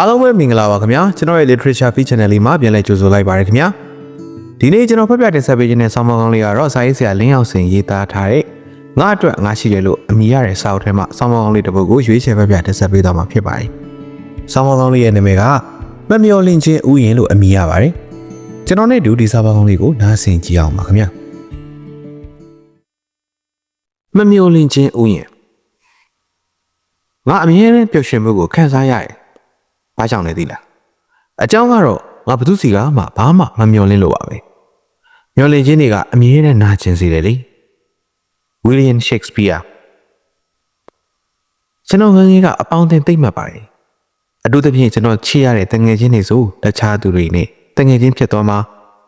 အားလုံးပဲမင်္ဂလာပါခင်ဗျာကျွန်တော်ရဲ့ literature feed channel လေးမှာပြန်လည်ကြိုဆိုလိုက်ပါရခင်ဗျာဒီနေ့ကျွန်တော်ဖတ်ပြတင်ဆက်ပေးခြင်းတဲ့ဆောင်းပါးကောင်းလေးကတော့စာရေးဆရာလင်းအောင်စင်ရေးသားထားတဲ့ငါအတွက်ငါရှိတယ်လို့အမည်ရတဲ့စာအုပ်ထဲမှာဆောင်းပါးကောင်းလေးတစ်ပုဒ်ကိုရွေးချယ်ဖတ်ပြတင်ဆက်ပေးသွားမှာဖြစ်ပါတယ်ဆောင်းပါးကောင်းလေးရဲ့နာမည်ကမမျော်လင့်ခြင်းဥယျာဉ်လို့အမည်ရပါတယ်ကျွန်တော်နဲ့ဒူဒီစာပါးကောင်းလေးကိုနားဆင်ကြည့်အောင်ပါခင်ဗျာမမျော်လင့်ခြင်းဥယျာဉ်ငါအမြဲတမ်းပျော်ရွှင်မှုကိုခံစားရတယ် ဘာကြောင့်လဲသိလားအကြောင်းကတော့ငါဘသူစီကမှဘာမှမမျော်လင့်လို့ပါပဲမျော်လင့်ခြင်းတွေကအမြဲတမ်းနာကျင်စေတယ်လေဝီလီယံရှေ့ကစပီးယားကျွန်တော်ငယ်ငယ်ကအပေါင်းအသင်းသိမ့်မှတ်ပါတယ်အထူးသဖြင့်ကျွန်တော်ချစ်ရတဲ့တငယ်ချင်းတွေဆိုတခြားသူတွေနဲ့တငယ်ချင်းဖြစ်သွားမှ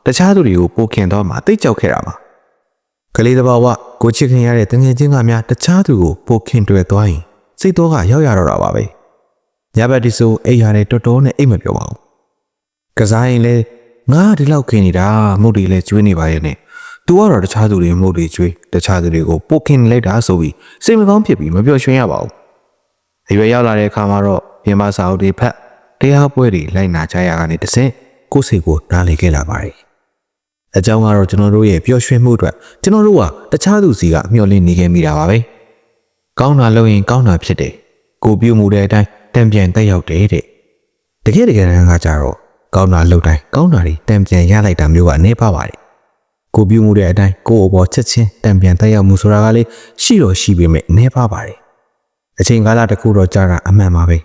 တခြားသူတွေကိုပိုခင်သွားမှတိတ်ကြောက်ခဲ့တာပါကလေးတစ်ပါးကကိုချစ်ခင်ရတဲ့တငယ်ချင်းကများတခြားသူကိုပိုခင်တွေ့သွားရင်စိတ်တော့ကရောက်ရတော့တာပါပဲ ညဘက်ဒီဆိုအိမ်ရတယ်တော်တော်နဲ့အိမ်မပြောပါဘူးကစားရင်လဲငါဒီလောက်ခင်နေတာမုတ်တွေလဲကျွေးနေပါရဲ့နဲ့ तू ကတော့တခြားသူတွေမုတ်တွေကျွေးတခြားသူတွေကိုပိုခင်လိုက်တာဆိုပြီးစိတ်မကောင်းဖြစ်ပြီးမပြောရွှင်ရပါဘူးအရွယ်ရောက်လာတဲ့အခါမှာတော့ပြင်ပစာအုပ်တွေဖတ်တရားပွဲတွေလိုက်နာကြရကနေတစင်ကိုယ်စိတ်ကိုနားလေခဲ့လာပါတယ်အကြောင်းကတော့ကျွန်တော်တို့ရဲ့ပျော်ရွှင်မှုအတွက်ကျွန်တော်တို့ကတခြားသူစီကမျှော်လင့်နေခဲ့မိတာပါပဲကောင်းတာလုပ်ရင်ကောင်းတာဖြစ်တယ်ကိုပြုမှုတဲ့အတိုင်း တံပြန်တက်ရောက်တယ်တဲ့တကယ်တကယ်တမ်းကကြတော့ကောင်းတာလုပ်တိုင်းကောင်းတာတွေတံပြန်ရလိုက်တာမျိုးကအနေပါပါတယ်ကိုပြုမှုတဲ့အတိုင်းကိုယ့်အပေါ်ချက်ချင်းတံပြန်တက်ရောက်မှုဆိုတာကလေရှိတော့ရှိပေမဲ့အနေပါပါတယ်အချိန်ကာလတစ်ခုတော့ကြာတာအမှန်ပါပဲ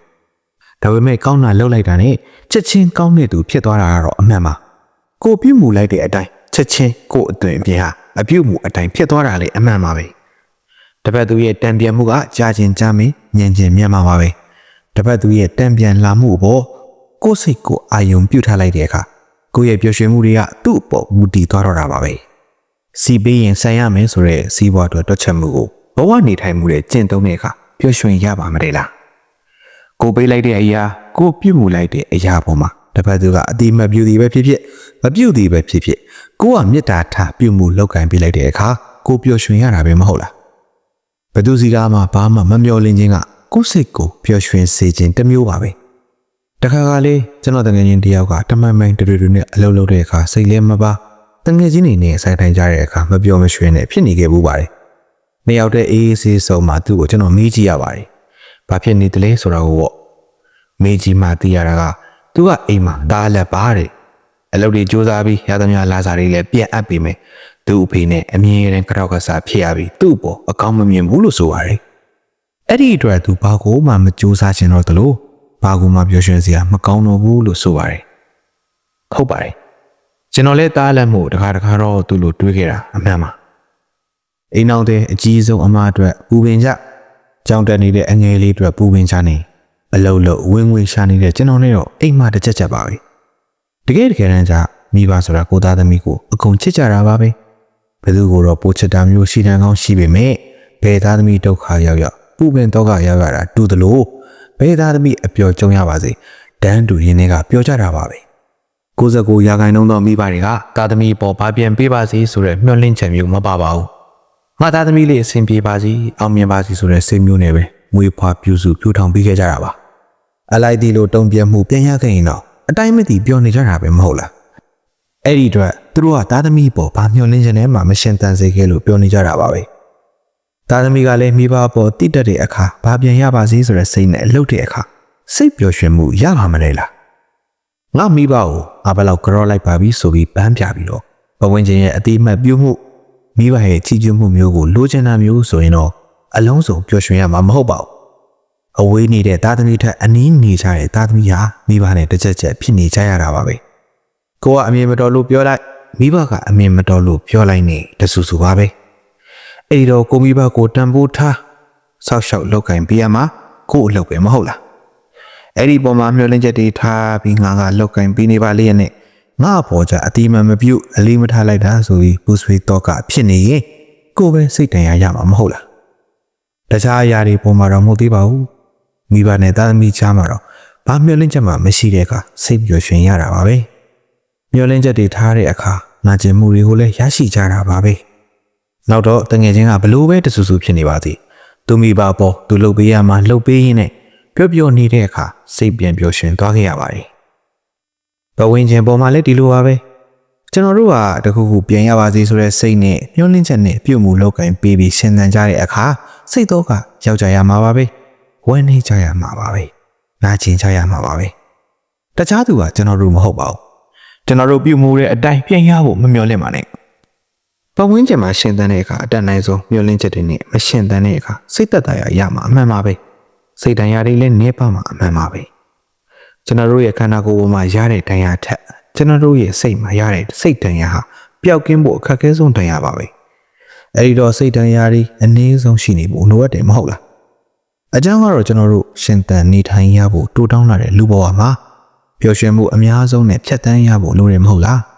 ဒါပေမဲ့ကောင်းတာလုပ်လိုက်တာနဲ့ချက်ချင်းကောင်းတဲ့သူဖြစ်သွားတာကတော့အမှန်ပါကိုပြုမှုလိုက်တဲ့အတိုင်းချက်ချင်းကိုယ့်အသွင်အပြင်ဟာအပြုတ်မှုအတိုင်းဖြစ်သွားတာလေအမှန်ပါပဲတပတ်သူရဲ့တံပြန်မှုကကြာကျင်ကြာမင်းညင်ကျင်မြန်မှာပါပဲ တပတ်သူရဲ့တံပြန်လာမှုအပေါ်ကိုယ်စိတ်ကိုအာယုံပြုတ်ထားလိုက်တဲ့အခါကိုယ့်ရဲ့ပျော်ရွှင်မှုတွေကသူ့အပေါ်မူတည်သွားတော့တာပါပဲစီပေးရင်ဆန်ရမယ်ဆိုတဲ့စီးပွားအတွက်တွက်ချက်မှုကိုဘဝနေထိုင်မှုတဲ့ကျင့်သုံးတဲ့အခါပျော်ရွှင်ရပါမလဲလားကိုပေးလိုက်တဲ့အရာကိုပြုတ်မှုလိုက်တဲ့အရာပေါ်မှာတပတ်သူကအတိမပြုတ်သည်ပဲဖြစ်ဖြစ်မပြုတ်သည်ပဲဖြစ်ဖြစ်ကိုကမေတ္တာထားပြုတ်မှုလောက်ကင်ပေးလိုက်တဲ့အခါကိုပျော်ရွှင်ရတာပဲမဟုတ်လားဘသူစီကမှဘာမှမမျောလင်းခြင်းက ကိုယ်စိတ်ကိုပျော်ရွှင်စေခြင်းတစ်မျိုးပါပဲတခါကလေးကျွန်တော်တငယ်ချင်းတယောက်ကတမန်မိုင်းတူတူနဲ့အလုပ်လုပ်တဲ့အခါစိတ်လဲမပါတငယ်ချင်းတွေနဲ့ဆိုင်ထိုင်ကြတဲ့အခါမပြောမရွှင်နဲ့ဖြစ်နေခဲ့ဘူးပါတယ်နှစ်ယောက်တည်းအေးအေးဆေးဆုံးမှသူ့ကိုကျွန်တော်မေးကြည့်ရပါတယ်ဘာဖြစ်နေတယ်လဲဆိုတော့ပေါ့မေးကြည့်မှသိရတာကသူကအိမ်မှာဒါလက်ပါတဲ့အလုပ်တွေစူးစမ်းပြီးရသမျှလာစားတွေလည်းပြန်အပ်ပေးမယ်သူ့အဖေနဲ့အမြင်ရတဲ့ကြောက်ကစားဖြစ်ရပြီးသူ့ပေါ်အကောင်းမမြင်ဘူးလို့ဆိုပါတယ် အဲ့ဒီအတွက်သူဘာကိုမှမစူးစမ်းချင်တော့သလိုဘာကိုမှပြောရွှင်စရာမကောင်းတော့ဘူးလို့ဆိုပါတယ်ဟုတ်ပါတယ်ကျွန်တော်လည်းတားလက်မှုတခါတခါတော့သူ့လိုတွေးခဲ့တာအမှန်ပါအိမ်အောင်တဲ့အကြီးဆုံးအမအတွက်ပူပင်ကြကြောင်တက်နေတဲ့အငယ်လေးအတွက်ပူပင်ချနေအလုံးလုံးဝင်းဝင်းရှာနေတဲ့ကျွန်တော်နဲ့တော့အိမ်မတစ်ချက်ချက်ပါပဲတကယ်တကယ်တမ်းကျမိဘဆိုတာကိုသားသမီးကိုအကုန်ချစ်ကြတာပါပဲဘယ်သူကိုတော့ပိုချစ်တာမျိုးရှိတန်ကောင်းရှိပေမဲ့ဘယ်သားသမီးဒုက္ခရောက်ရောက် ပူပင်တော့ကရောက်ရတာတူသလိုဘယ်သားသမီးအပျော်ကြုံရပါစေတန်းတူရင်းတွေကပျော်ကြတာပါပဲ69ရာခိုင်နှုန်းသောမိဘတွေကသားသမီးပေါ်ဗာပြန်ပေးပါစေဆိုတဲ့မျှော်လင့်ချက်မျိုးမပါပါဘူးငါသားသမီးလေးအဆင်ပြေပါစေအောင်မြင်ပါစေဆိုတဲ့စိတ်မျိုးနဲ့ပဲမွေးဖွားပြုစုပြုထောင်ပေးခဲ့ကြတာပါအလိုက်ဒီလိုတုံ့ပြန်မှုပြန်ရခဲ့ရင်တော့အတိုင်းမသိပြောနေကြတာပဲမဟုတ်လားအဲ့ဒီအတွက်သူတို့ကသားသမီးပေါ်ဗာမျှော်လင့်ခြင်းနဲ့မှမရှင်တန်စေခဲ့လို့ပြောနေကြတာပါပဲ သားသမီးကလည်းမိဘပေါ်တိတက်တဲ့အခါဗာပြန်ရပါစေဆိုတဲ့စိတ်နဲ့အလုပ်တဲ့အခါစိတ်ပျော်ရွှင်မှုရပါမလဲလားငါမိဘကိုငါဘယ်လောက်ကြောလိုက်ပါပြီဆိုပြီးပန်းပြပြီးတော့ဘဝင်ချင်းရဲ့အတိအမှတ်ပြုမှုမိဘရဲ့ချီးကျူးမှုမျိုးကိုလိုချင်တာမျိုးဆိုရင်တော့အလုံးစုံပျော်ရွှင်ရမှာမဟုတ်ပါဘူးအဝေးနေတဲ့သားသမီးထက်အနည်းနေကြတဲ့သားသမီးဟာမိဘနဲ့တစ်ချက်ချက်ဖြစ်နေကြရတာပါပဲကိုကအမြင်မတော်လို့ပြောလိုက်မိဘကအမြင်မတော်လို့ပြောလိုက်နေတဆူဆူပါပဲ အဲ့ဒီတော့ကိုမိဘကိုတန်ဖိုးထားဆောက်ရှောက်လောက်ကင်ပေးရမှာကို့အလုပ်ပဲမဟုတ်လားအဲ့ဒီပုံမှာမျောလင်းချက်တွေထားပြီးငါကလောက်ကင်ပေးနေပါလေရဲ့နဲ့ငါအဖော်ကြအတိမန်မပြုတ်အလေးမထားလိုက်တာဆိုပြီးဘူဆွေတော့ကဖြစ်နေရင်ကိုပဲစိတ်တန်ရရမှာမဟုတ်လားတခြားအရာတွေပုံမှာတော့မဟုတ်သေးပါဘူးမိဘနဲ့သားသမီးချားမှာတော့ဘာမျောလင့်ချက်မှမရှိတဲ့အခါစိတ်ပျော်ရွှင်ရတာပါပဲမျောလင့်ချက်တွေထားတဲ့အခါနာကျင်မှုတွေကိုလည်းရရှိကြတာပါပဲ နောက်တော့တငယ်ချင်းကဘလို့ပဲတဆူဆူဖြစ်နေပါသေးသူမိဘပေါ်သူလှုပ်ပေးရမှာလှုပ်ပေးရင်းနဲ့ပျော့ပျော့နေတဲ့အခါစိတ်ပြန်ပျော်ရွှင်သွားခဲ့ရပါတယ်။ဘဝင်းချင်းပေါ်မှာလည်းဒီလိုပါပဲ။ကျွန်တော်တို့ကတခုခုပြန်ရပါစေဆိုတဲ့စိတ်နဲ့မျှော်လင့်ချက်နဲ့ပြုတ်မှုလောက်ကင်ပေးပြီးရှင်းသန်ကြတဲ့အခါစိတ်တော့ကရောက်ကြရမှာပါပဲ။ဝမ်းနေကြရမှာပါပဲ။နာကျင်ကြရမှာပါပဲ။တခြားသူကကျွန်တော်တို့မဟုတ်ပါဘူး။ကျွန်တော်တို့ပြုတ်မှုတဲ့အတိုင်းပြန်ရဖို့မမျှော်လင့်ပါနဲ့။ ပတ်ဝန်းကျင်မှာရှင်းသန်တဲ့အခါအတက်နိုင်ဆုံးမျှော်လင့်ချက်တွေနဲ့မရှင်းသန်တဲ့အခါစိတ်သက်သာရရမှာအမှန်ပါပဲ။စိတ်တန်ရာတွေလည်းနေပါမှာအမှန်ပါပဲ။ကျွန်တော်တို့ရဲ့ခန္ဓာကိုယ်ပေါ်မှာရတဲ့တန်ရာထက်ကျွန်တော်တို့ရဲ့စိတ်မှာရတဲ့စိတ်တန်ရာဟာပျောက်ကင်းဖို့အခက်အခဲဆုံးတန်ရာပါပဲ။အဲဒီတော့စိတ်တန်ရာတွေအနည်းဆုံးရှိနေဖို့လိုအပ်တယ်မဟုတ်လား။အကြောင်းကတော့ကျွန်တော်တို့ရှင်သန်နေထိုင်ရဖို့တိုးတောင်းလာတဲ့လူဘဝမှာပျော်ရွှင်မှုအများဆုံးနဲ့ဖြတ်တန်းရဖို့လိုတယ်မဟုတ်လား။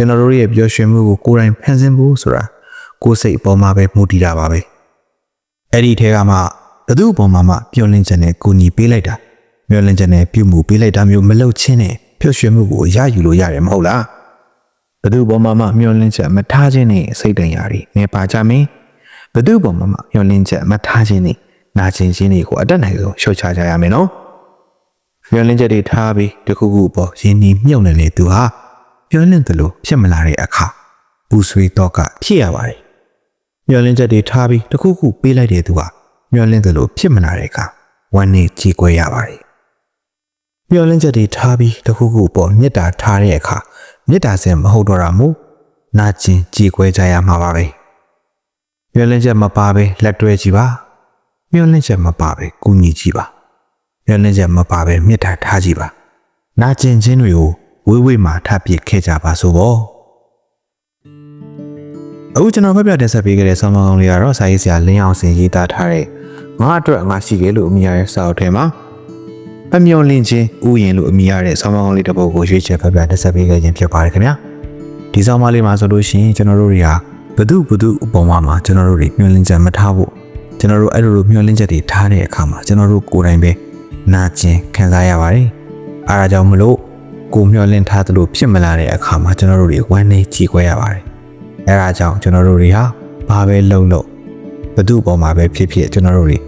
ကျွန်တော်တို့ရဲ့ပျော်ရွှင်မှုကိုကိုယ်တိုင်ဖန်ဆင်းဖို့ဆိုတာကိုယ်စိတ်အပေါ်မှာပဲမူတည်တာပါပဲ။အဲ့ဒီထဲကမှဘသူ့အပေါ်မှာမှပျော်လင့်ချက်နဲ့ကိုညီပေးလိုက်တာမျော်လင့်ချက်နဲ့ပြုမှုပေးလိုက်တာမျိုးမလုပ်ချင်းနဲ့ပျော်ရွှင်မှုကိုရယူလို့ရတယ်မဟုတ်လားဘသူ့ပေါ်မှာမှမျော်လင့်ချက်မထားခြင်းနဲ့စိတ်တန်ရာတွေနေပါကြမင်းဘသူ့ပေါ်မှာမှမျော်လင့်ချက်မထားခြင်းနဲ့နာကျင်ခြင်းတွေကိုအတက်နိုင်ဆုံးရှော့ချကြရမယ်နော်မျော်လင့်ချက်တွေထားပြီးတခုခုပေါ်ရင်းနှီးမြုပ်နေလေသူဟာ မျော်လင့်တယ်လို့ဖြစ်မလာတဲ့အခါပူဆွေးတော့ကဖြစ်ရပါတယ်မျော်လင့်ချက်တွေထားပြီးတခုခုပေးလိုက်တဲ့သူဟာမျော်လင့်တယ်လို့ဖြစ်မလာတဲ့အခါဝမ်းနေကြေကွဲရပါတယ်မျော်လင့်ချက်တွေထားပြီးတခုခုပေါ်မေတ္တာထားတဲ့အခါမေတ္တာစင်မဟုတ်တော့တာမို့နာကျင်ကြေကွဲကြရမှာပါပဲမျော်လင့်ချက်မပါပဲလက်တွဲကြည့်ပါမျော်လင့်ချက်မပါပဲကူညီကြည့်ပါမျော်လင့်ချက်မပါပဲမေတ္တာထားကြည့်ပါနာကျင်ခြင်းတွေကို ဝေးဝေးမှာထားပစ်ခဲ့ကြပါစို့ပေါ့အခုကျွန်တော်ဖတ်ပြတင်ဆက်ပေးခဲ့တဲ့ဆောင်းပါးကောင်းလေးကတော့စာရေးဆရာလင်းအောင်စင်ရေးသားထားတဲ့ငါအတွက်ငါရှိခဲ့လို့အမိရတဲ့စာအုပ်ထဲမှာအမျော်လင့်ခြင်းဥယျင်လို့အမိရတဲ့ဆောင်းပါးကောင်းလေးတစ်ပုဒ်ကိုရွေးချယ်ဖတ်ပြတင်ဆက်ပေးခဲ့ခြင်းဖြစ်ပါတယ်ခင်ဗျာဒီဆောင်းပါးလေးမှာဆိုလို့ရှိရင်ကျွန်တော်တို့တွေဟာဘု து ဘု து အပေါ်မှာမှာကျွန်တော်တို့တွေမျော်လင့်ချက်မထားဖို့ကျွန်တော်တို့အဲ့လိုလိုမျော်လင့်ချက်တွေထားတဲ့အခါမှာကျွန်တော်တို့ကိုယ်တိုင်ပဲနာကျင်ခံစားရပါတယ်အားဒါကြောင့်မလို့ ကိုမျော်လင့်ထားသလိုဖြစ်မလာတဲ့အခါမှာကျွန်တော်တို့တွေဝမ်းနေကြေကွဲရပါတယ်အဲဒါကြောင့်ကျွန်တော်တို့တွေဟာဘာပဲလုပ်လို့ဘု து အပေါ်မှာပဲဖြစ်ဖြစ်ကျွန်တော်တို့တွေ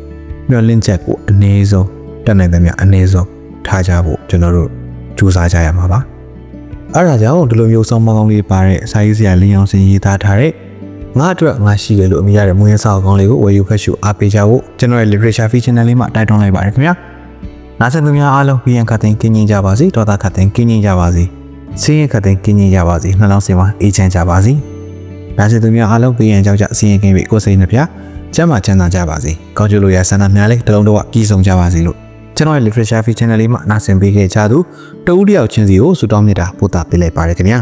မျော်လင့်ချက်ကိုအနည်းဆုံးတက်နိုင်သမျှအနည်းဆုံးထားကြဖို့ကျွန်တော်တို့ကြိုးစားကြရမှာပါအဲဒါကြောင့်ဒီလိုမျိုးဆောင်းမကောင်းလေးပါတဲ့စာရေးဆရာလင်းအောင်စင်ရေးသားထားတဲ့ငါအတွက်ငါရှိတယ်လို့အမိရတဲ့မွေးစာအကောင်းလေးကိုဝယ်ယူဖတ်ရှုအားပေးကြဖို့ကျွန်တော်ရဲ့ literature feature channel လေးမှာတိုက်တွန်းလိုက်ပါတယ်ခင်ဗျာ နားဆင်သူများအားလုံးပြန်ခတ်သိမ်းကင်းကျင်ကြပါစေဒေါသခတ်သိမ်းကင်းကျင်ကြပါစေစင်းရင်ခတ်သိမ်းကင်းကျင်ကြပါစေနှလုံးစင်မှာအေးချမ်းကြပါစေနားဆင်သူများအားလုံးပြန်ကြောက်ကြအစီရင်ကင်းပြီးကိုယ်စိတ်နှပြကျမ်းမာချမ်းသာကြပါစေကောင်းကျိုးလိုရဆန္ဒများလေးတလုံးတော့ပြည့်စုံကြပါစေလို့ကျွန်တော်ရဲ့ literature feature channel လေးမှာနားဆင်ပေးခဲ့ကြသူတဦးတယောက်ချင်းစီကိုဆုတောင်းမြတ်တာပို့တာပေးလိုက်ပါတယ်ခင်ဗျာ